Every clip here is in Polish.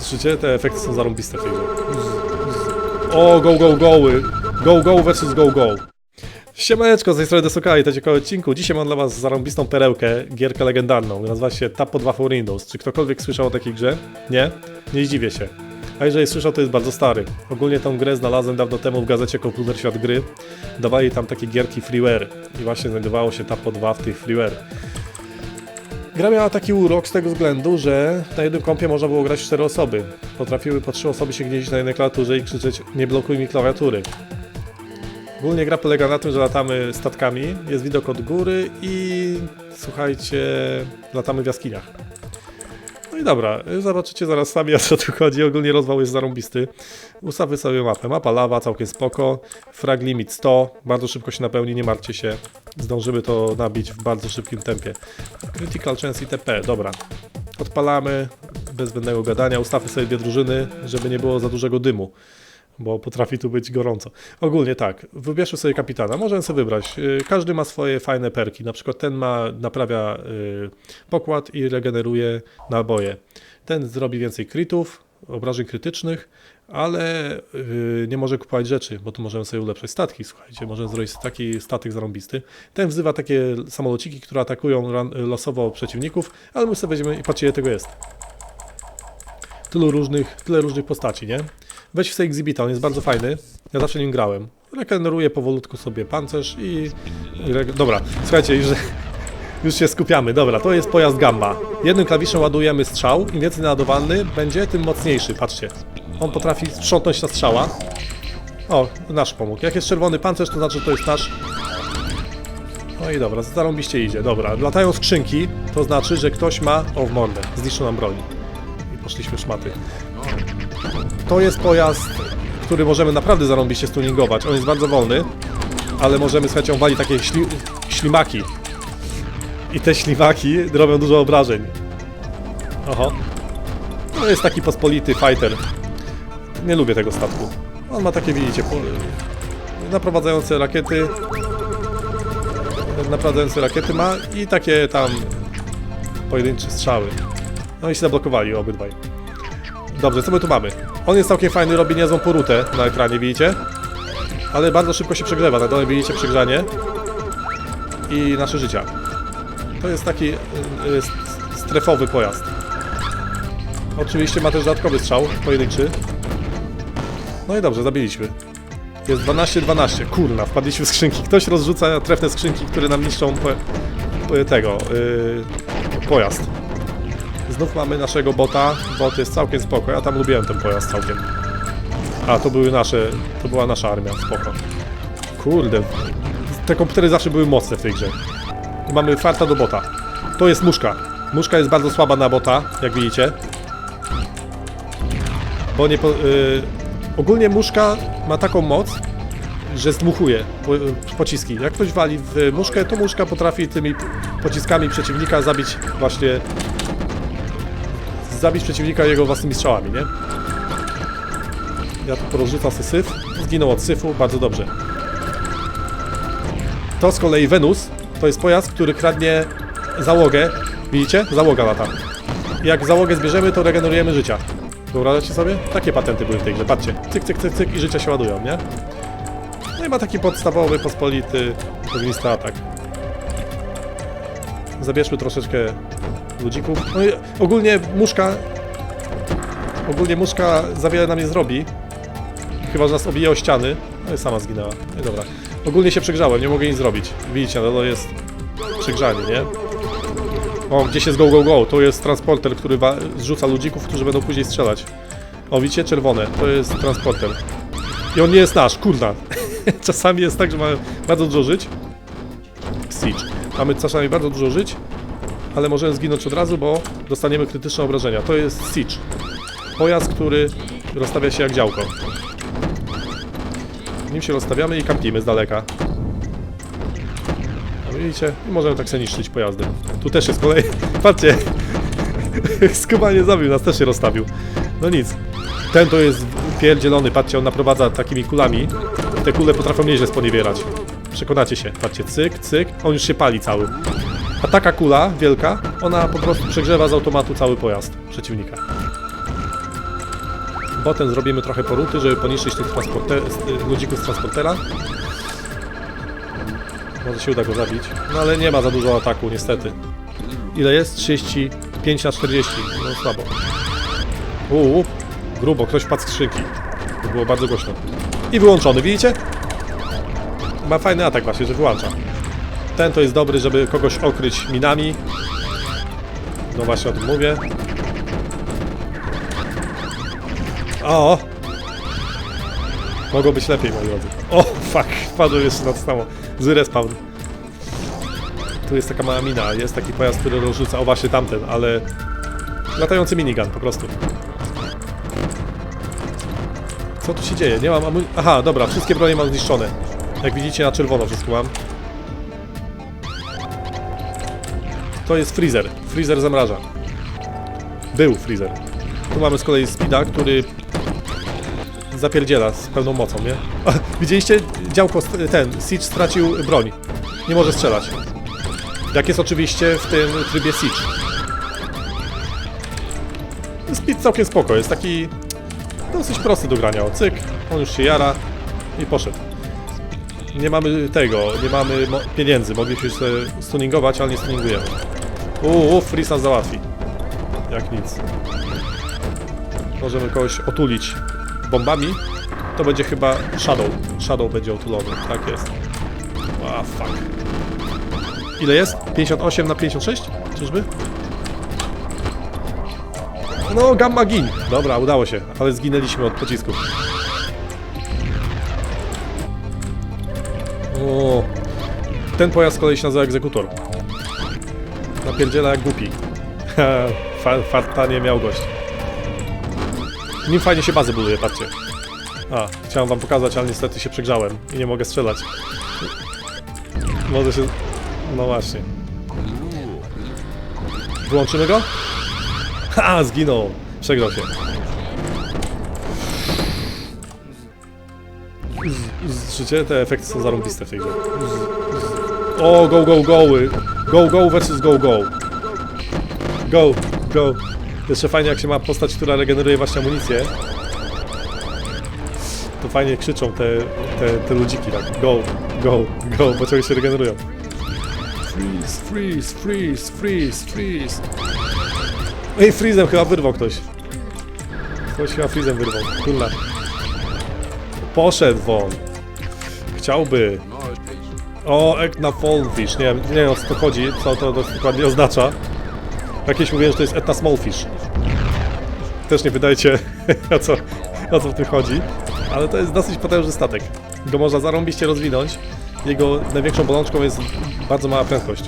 Słyszycie? Te efekty są zarąbiste w tej grze. O, go, go, goły. Go, go versus go, go. Siemaneczko, z tej strony Desoka i to ciekawy odcinku. Dzisiaj mam dla was zarąbistą perełkę, gierkę legendarną. Nazywa się Tap po 2 for Windows. Czy ktokolwiek słyszał o takiej grze? Nie? Nie zdziwię się. A jeżeli słyszał, to jest bardzo stary. Ogólnie tą grę znalazłem dawno temu w gazecie Komputer Świat Gry. Dawali tam takie gierki freeware i właśnie znajdowało się Tap po 2 w tych freeware. Gra miała taki urok z tego względu, że na jednym kompie można było grać w 4 osoby. Potrafiły po 3 osoby się gnieździć na jednej klawiaturze i krzyczeć nie blokuj mi klawiatury. Ogólnie gra polega na tym, że latamy statkami, jest widok od góry i słuchajcie, latamy w jaskiniach. I dobra, zobaczycie zaraz sami o co tu chodzi. Ogólnie rozwał jest zarąbisty. Ustawmy sobie mapę. Mapa lawa, całkiem spoko. Frag limit 100. Bardzo szybko się napełni, nie martwcie się. Zdążymy to nabić w bardzo szybkim tempie. Critical chance ITP, dobra. Odpalamy, bez zbędnego gadania. Ustawmy sobie dwie drużyny, żeby nie było za dużego dymu bo potrafi tu być gorąco. Ogólnie tak, wybierzmy sobie kapitana, możemy sobie wybrać. Yy, Każdy ma swoje fajne perki, na przykład ten ma, naprawia yy, pokład i regeneruje naboje. Ten zrobi więcej krytów, obrażeń krytycznych, ale yy, nie może kupować rzeczy, bo tu możemy sobie ulepszać statki, słuchajcie, możemy zrobić taki statek zarąbisty. Ten wzywa takie samolociki, które atakują ran- losowo przeciwników, ale my sobie weźmiemy i patrzcie, ile tego jest. Tylu różnych, tyle różnych postaci, nie? Weź sobie Exhibita, on jest bardzo fajny. Ja zawsze nim grałem. Regeneruję powolutku sobie pancerz i... Dobra, słuchajcie, już, już się skupiamy. Dobra, to jest pojazd Gamma. Jednym klawiszem ładujemy strzał. Im więcej naładowany będzie, tym mocniejszy. Patrzcie. On potrafi sprzątnąć na strzała. O, nasz pomógł. Jak jest czerwony pancerz, to znaczy, że to jest nasz. No i dobra, zarąbiście idzie. Dobra, latają skrzynki, to znaczy, że ktoś ma... O, w mordę. Zniszczył broń. I poszliśmy w szmaty. To jest pojazd, który możemy naprawdę zarąbiście stuningować. On jest bardzo wolny, ale możemy, słuchajcie, on wali takie śli ślimaki. I te ślimaki robią dużo obrażeń. Oho. To jest taki pospolity fighter. Nie lubię tego statku. On ma takie, widzicie, naprowadzające rakiety. Naprowadzające rakiety ma i takie tam pojedyncze strzały. No i się zablokowali obydwaj. Dobrze, co my tu mamy? On jest całkiem fajny, robi niezłą porutę na ekranie, widzicie? Ale bardzo szybko się przegrzewa, na dole widzicie przegrzanie i nasze życia. To jest taki y, y, strefowy pojazd. Oczywiście ma też dodatkowy strzał, pojedynczy. No i dobrze, zabiliśmy. Jest 12-12. Kurna, wpadliśmy w skrzynki. Ktoś rozrzuca trefne skrzynki, które nam niszczą po, po, tego yy, pojazd. Znów mamy naszego bota. Bot jest całkiem spoko. Ja tam lubiłem ten pojazd całkiem. A, to były nasze. To była nasza armia, spoko. Kurde. Te komputery zawsze były mocne w tej grze. I mamy farta do bota. To jest muszka. Muszka jest bardzo słaba na bota, jak widzicie. Bo nie po, y, Ogólnie muszka ma taką moc, że zdmuchuje po, pociski. Jak ktoś wali w muszkę, to muszka potrafi tymi pociskami przeciwnika zabić właśnie zabić przeciwnika jego własnymi strzałami, nie? Ja tu porozrzucam sobie syf. Zginął od syfu, bardzo dobrze. To z kolei Wenus, to jest pojazd, który kradnie załogę. Widzicie? Załoga lata. Jak załogę zbierzemy, to regenerujemy życia. Wyobrażacie sobie? Takie patenty były w tej grze, patrzcie. Cyk, cyk, cyk, cyk i życia się ładują, nie? No i ma taki podstawowy, pospolity, ognisty atak. Zabierzmy troszeczkę ludzików. No i ogólnie muszka... Ogólnie muszka za wiele nam nie zrobi. Chyba, że nas obije o ściany. No i sama zginęła. No i dobra. Ogólnie się przegrzałem, nie mogę nic zrobić. Widzicie, no to jest przegrzanie, nie? O, gdzieś jest go, go, go. To jest transporter, który zrzuca ludzików, którzy będą później strzelać. O, widzicie? Czerwone. To jest transporter. I on nie jest nasz, kurna. Czasami jest tak, że mamy bardzo dużo żyć. Siege. Mamy czasami bardzo dużo żyć, ale możemy zginąć od razu, bo dostaniemy krytyczne obrażenia. To jest Siege. Pojazd, który rozstawia się jak działko. Nim się rozstawiamy i kampimy z daleka. No widzicie? I możemy tak sobie niszczyć pojazdy. Tu też jest kolej. Patrzcie! Skuba nie zabił, nas też się rozstawił. No nic. Ten to jest pierdzielony, patrzcie, on naprowadza takimi kulami. Te kule potrafią nieźle sponiewierać. Przekonacie się. Patrzcie, cyk, cyk. On już się pali cały. A taka kula wielka, ona po prostu przegrzewa z automatu cały pojazd przeciwnika. Potem zrobimy trochę poruty, żeby poniszczyć tych z- ludzików z transportera. Może się uda go zabić. No ale nie ma za dużo ataku, niestety. Ile jest? 35 na 40. No słabo. Uuu, grubo, ktoś wpadł z skrzynki. To było bardzo głośno. I wyłączony, widzicie? Ma fajny atak właśnie, że wyłącza. Ten to jest dobry, żeby kogoś okryć minami. No właśnie o tym mówię. O! Mogło być lepiej, moi drodzy. O, fuck, wpadłem jeszcze na to samo. Zły respawn. Tu jest taka mała mina, jest taki pojazd, który rozrzuca, o właśnie tamten, ale... Latający minigun, po prostu. Co tu się dzieje? Nie mam. Aha, dobra, wszystkie bronie mam zniszczone. Jak widzicie, na czerwono wszystko mam. To jest freezer. Freezer zamraża. Był freezer. Tu mamy z kolei speeda, który zapierdziela z pełną mocą, nie? Widzieliście? Działko, ten, Siege stracił broń. Nie może strzelać. Jak jest oczywiście w tym trybie Siege. Speed całkiem spoko, jest taki dosyć prosty do grania. O, cyk, on już się jara i poszedł. Nie mamy tego, nie mamy pieniędzy. Mogliśmy sobie stuningować, ale nie stuningujemy. Uuu, nas załatwi. Jak nic. Możemy kogoś otulić bombami. To będzie chyba Shadow. Shadow będzie otulony, tak jest. A fuck. Ile jest? 58 na 56? Czyżby? No, gamma gin. Dobra, udało się, ale zginęliśmy od pocisków. O, ten pojazd z kolei się nazywa egzekutor. Napierdziela jak głupi. Fa- Farta nie miał gość. Nim fajnie się bazę buduje, patrzcie. A, chciałem wam pokazać, ale niestety się przegrzałem i nie mogę strzelać. Może się... No właśnie. Wyłączymy go? Ha, zginął. Przegrał się. Życie, te efekty są zarąbiste w tej grze. O, go, go, goły. Go, go versus go, go. Go, go. Jeszcze fajnie jak się ma postać, która regeneruje właśnie amunicję. To fajnie krzyczą te, te, te ludziki tak. Go, go, go, bo ciągle się regenerują. Freeze, freeze, freeze, freeze, freeze. Ej, freezem chyba wyrwał ktoś. Ktoś chyba freezem wyrwał. Kurna. Poszedł won. Chciałby. O, Etna Fallfish. Nie nie wiem o co to chodzi, co to dokładnie oznacza. Jakieś mówiłem, że to jest Etna Smallfish. Też nie wydajcie o co, o co w tym chodzi. Ale to jest dosyć potężny statek. Go można zarąbiście rozwinąć. Jego największą bolączką jest bardzo mała prędkość.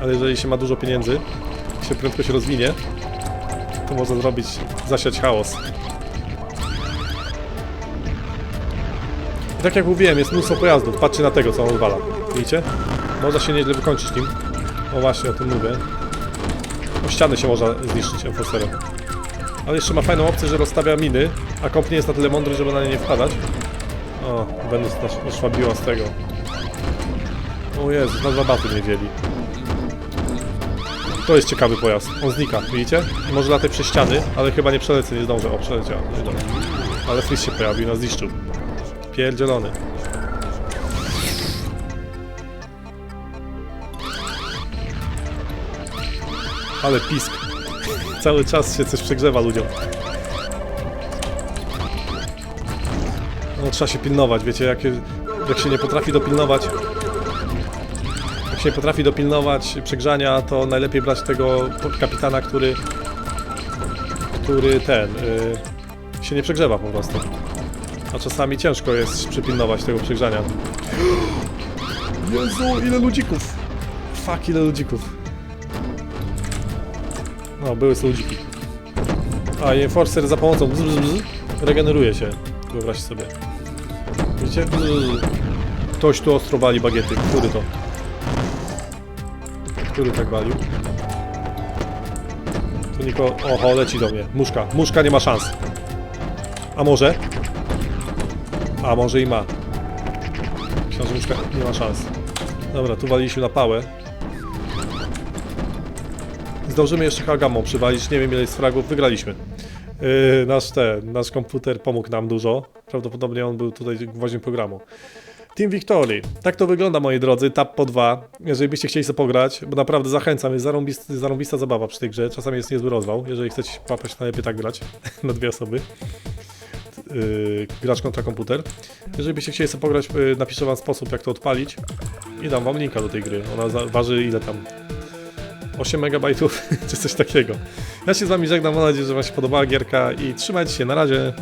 Ale jeżeli się ma dużo pieniędzy, się prędkość rozwinie, to można zrobić, zasiać chaos. I tak jak mówiłem, jest mnóstwo pojazdów. Patrzcie na tego, co on odwala. Widzicie? Można się nieźle wykończyć nim. O właśnie, o tym mówię. O ściany się można zniszczyć enforcerem. Ale jeszcze ma fajną opcję, że rozstawia miny, a komp nie jest na tyle mądry, żeby na nie nie wpadać. O, będę nas szwabiła z tego. O Jezu, na dwa baty mnie wzięli. To jest ciekawy pojazd. On znika, widzicie? Może latać przez ściany, ale chyba nie przelecę, nie zdążę. O, przeleciał. No. Ale Fris się pojawił nas zniszczył. Pierdzielony. Ale pisk. Cały czas się coś przegrzewa ludziom. No trzeba się pilnować, wiecie, jak, jak się nie potrafi dopilnować jak się nie potrafi dopilnować przegrzania, to najlepiej brać tego kapitana, który który ten y, się nie przegrzewa po prostu. A czasami ciężko jest przypilnować tego przegrzania. Jezu, ile ludzików! Fuck, ile ludzików. No, były są ludziki. A, i Enforcer za pomocą bzz, bzz, bzz, regeneruje się. Wyobraźcie sobie. Widzicie? Bzz. Ktoś tu ostro wali bagiety. Który to? Który tak walił? Tu niko... Oho, leci do mnie. Muszka. Muszka nie ma szans. A może? A może i ma. Że muszka nie ma szans. Dobra, tu waliliśmy na pałę. Zdążymy jeszcze Hagamą przywalić, nie wiem ile jest fragów, wygraliśmy. Yy, nasz ten, nasz komputer pomógł nam dużo. Prawdopodobnie on był tutaj gwoździem programu. Team Victory. Tak to wygląda, moi drodzy. Tap po dwa. Jeżeli byście chcieli sobie pograć, bo naprawdę zachęcam, jest zarąbista, zarąbista zabawa przy tej grze. Czasami jest niezły rozwał. Jeżeli chcecie papać, to najlepiej tak grać na dwie osoby. Yy, gracz kontra komputer. Jeżeli byście chcieli sobie pograć, yy, napiszę wam sposób, jak to odpalić i dam wam linka do tej gry. Ona waży ile tam? 8 MB czy coś takiego. Ja się z wami żegnam, mam nadzieję, że wam się podobała gierka i trzymajcie się, na razie.